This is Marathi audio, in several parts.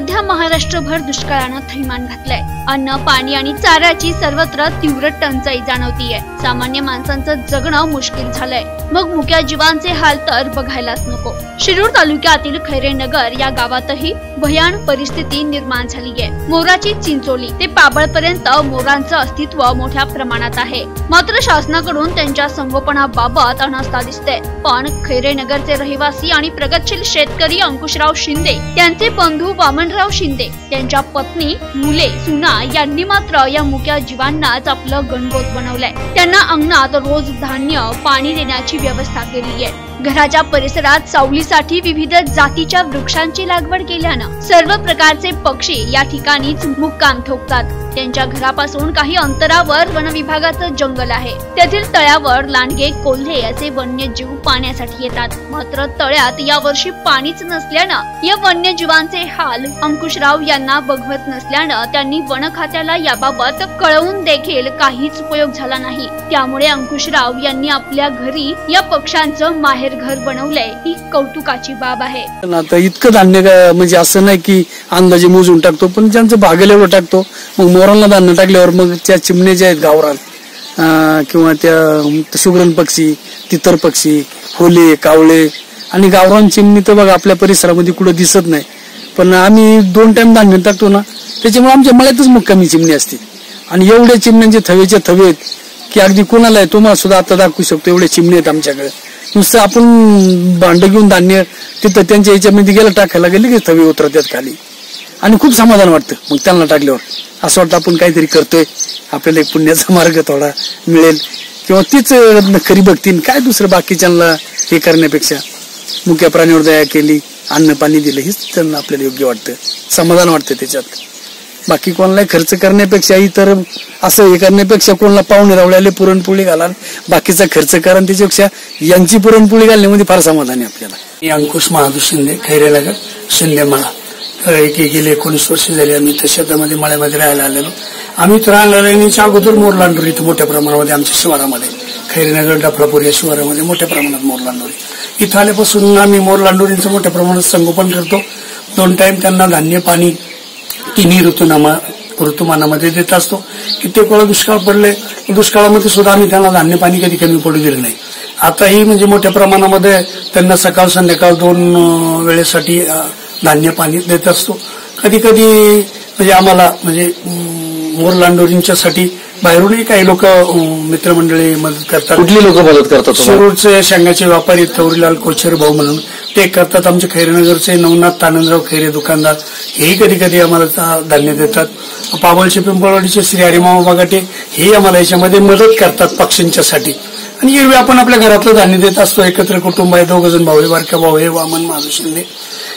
सध्या महाराष्ट्रभर दुष्काळानं थैमान घातलंय. अन्न पाणी आणि चाऱ्याची सर्वत्र तीव्र टंचाई जाणवतीये. सामान्य माणसांचं जगणं मुश्किल झालंय. मग मुक्या जीवांचे हाल तर बघायलाच नको. शिरूर तालुक्यातील खैरेनगर या गावातही भयान परिस्थिती निर्माण झालीय मोराची चिंचोली ते पाबळपर्यंत मोरांचं अस्तित्व मोठ्या प्रमाणात आहे. मात्र शासनाकडून त्यांच्या संगोपनाबाबत अनास्था दिसते. पण खैरेनगरचे रहिवासी आणि प्रगतशील शेतकरी अंकुशराव शिंदे त्यांचे बंधू वामनराव शिंदे त्यांच्या पत्नी मुले सुना यांनी मात्र या मुक्या जीवांनाच आपलं गणगोत बनवलंय. त्यांना अंगणात रोज धान्य पाणी देण्याची व्यवस्था केली आहे. घराच्या परिसरात सावलीसाठी विविध जातीच्या वृक्षांची लागवड केल्यानं सर्व प्रकारचे पक्षी या ठिकाणीच मुक्काम ठोकतात. त्यांच्या घरापासून काही अंतरावर वन विभागाचं जंगल आहे. तेथील तळ्यावर लांडगे कोल्हे असे वन्यजीव पाण्यासाठी येतात. मात्र तळ्यात यावर्षी पाणीच नसल्यानं या वन्यजीवांचे हाल अंकुशराव यांना बघवत नसल्यानं त्यांनी वन खात्याला याबाबत कळवून देखील काहीच उपयोग झाला नाही. त्यामुळे अंकुशराव यांनी आपल्या घरी या पक्ष्यांचं माहेर घर बनवलंय ही कौतुकाची बाब आहे. आता इतकं धान्य म्हणजे असं नाही की अंदाजे मोजून टाकतो पण ज्यांचं भागेल एवढं टाकतो मग मोरांना धान्य टाकल्यावर मग त्या चिमण्या ज्या आहेत गावरान किंवा त्या शुभ्रन पक्षी तितर पक्षी होले कावळे आणि गावरान चिमणी तर बघा आपल्या परिसरामध्ये कुठं दिसत नाही. पण आम्ही दोन टाइम धान्य टाकतो ना त्याच्यामुळे आमच्या मळ्यातच मुक्कामी चिमणी असते. आणि एवढ्या चिमण्यांचे थवेचे थवे आहेत की अगदी कोणाला आहे तुम्हाला सुद्धा आता दाखवू शकतो एवढे चिमणे आहेत आमच्याकडे. नुसतं आपण भांडं घेऊन धान्य तिथं त्यांच्या याच्यामध्ये गेलं टाकायला गेले की थवे उतरतात खाली. आणि खूप समाधान वाटतं. मग त्यांना टाकल्यावर. असं वाटतं आपण काहीतरी करतोय. आपल्याला एक पुण्याचा मार्ग थोडा मिळेल. किंवा तीच खरी बघतील काय दुसरं बाकीच्यांना हे करण्यापेक्षा. मुक्या प्राण्यावर दया केली अन्न पाणी दिलं हेच त्यांना आपल्याला योग्य वाटतं. समाधान वाटतं त्याच्यात. बाकी कोणाला खर्च करण्यापेक्षा इतर असं हे करण्यापेक्षा कोणाला पाहुणे रावल्याले पुरणपोळी घालाल बाकीचा खर्च करा त्याच्यापेक्षा यांची पुरणपोळी घालण्यामध्ये फार समाधान आहे आपल्याला. मी अंकुश महादू शिंदे खैरेनगर शिंदे मळा. एक गेले एकोणीस वर्ष झाली आम्ही त्या शेतामध्ये मळ्यामध्ये राहायला आलेलो. आम्ही तर राहायला अगोदर मोरलांडोरी इथं मोठ्या प्रमाणामध्ये आमच्या शिवारामध्ये. खैरीनगर डफरापूर या शिवारामध्ये मोठ्या प्रमाणात मोरलांडोरी इथं आल्यापासून आम्ही मोरलांडोरींचं मोठ्या प्रमाणात संगोपन करतो. दोन टाइम त्यांना धान्य पाणी तिन्ही ऋतुनामा ऋतुमानामध्ये देत असतो. कित्येक वेळा दुष्काळ पडले दुष्काळामध्ये सुद्धा आम्ही त्यांना धान्य पाणी कधी कमी पडू दिलं नाही. आताही म्हणजे मोठ्या प्रमाणामध्ये त्यांना सकाळ संध्याकाळ दोन वेळेसाठी धान्य पाणी देत असतो. कधी कधी म्हणजे आम्हाला म्हणजे मोर लांडोरींच्यासाठी बाहेरूनही काही लोक मित्रमंडळी मदत करतात. कुठली लोक मदत करतात? शिरूरचे शेंगाचे व्यापारी तवरीलाल कोचर भाऊ म्हणून ते करतात. आमचे खैरेनगरचे नवनाथ तानंदराव खैरे दुकानदार हेही कधी कधी आम्हाला धान्य देतात. पाबळचे पिंपळवाडीचे श्री हरिमामा बागाटे हे आम्हाला याच्यामध्ये मदत करतात पक्ष्यांच्यासाठी. आणि एरवी आपण आपल्या घरातलं धान्य देत असतो. एकत्र कुटुंब आहे दोघ जण भाऊ बारक्या भाऊ आहे वामन महाजू शिंदे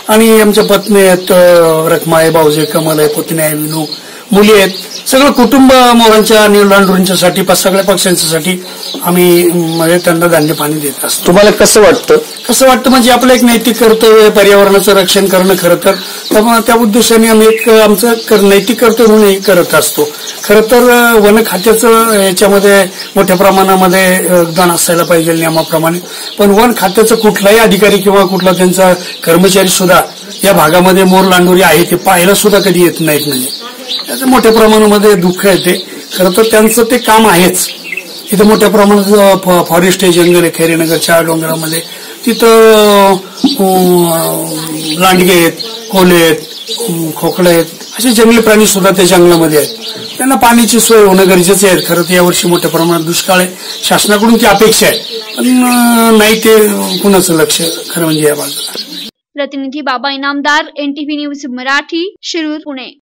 आणि आमच्या पत्नी आहेत अं, रखमा आहे भाऊजे कमल आहे पुतण्या आहे विनू. मुली आहेत. सगळं कुटुंब मोरांच्या प- सगळ्या पक्ष्यांच्यासाठी आम्ही म्हणजे त्यांना धान्य पाणी देत असतो. तुम्हाला कसं वाटतं? कसं वाटतं म्हणजे आपलं एक नैतिक कर्तव्य पर्यावरणाचं रक्षण करणं खरं तर. त्यामुळे त्या उद्देशाने आम्ही एक आमचं कर- नैतिक कर्तव्य म्हणून हे करत असतो. खरं तर वन खात्याचं याच्यामध्ये मोठ्या प्रमाणामध्ये योगदान असायला पाहिजे नियमाप्रमाणे. पण वन खात्याचं कुठलाही अधिकारी किंवा कुठला त्यांचा कर्मचारी सुद्धा या भागामध्ये मोर लांडोरी आहे ते पाहायला सुद्धा कधी येत नाहीत म्हणजे. त्याचं मोठ्या प्रमाणामध्ये दुःख येते खरं तर त्यांचं ते काम आहेच. तिथं मोठ्या प्रमाणात फॉरेस्ट आहे जंगल आहे खैरेनगरच्या डोंगरामध्ये. तिथं लांडगे आहेत कोले आहेत खोकडे आहेत. असे जंगली प्राणी सुद्धा त्या जंगलामध्ये आहेत. त्यांना पाण्याची सोय होणं गरजेचं आहे. खरं तर यावर्षी मोठ्या प्रमाणात दुष्काळ आहे. शासनाकडून ती अपेक्षा आहे. पण नाही ते कुणाचं लक्ष खरं म्हणजे या बाजूला. प्रतिनिधी बाबा इनामदार एनटीव्ही न्यूज मराठी शिरूर पुणे.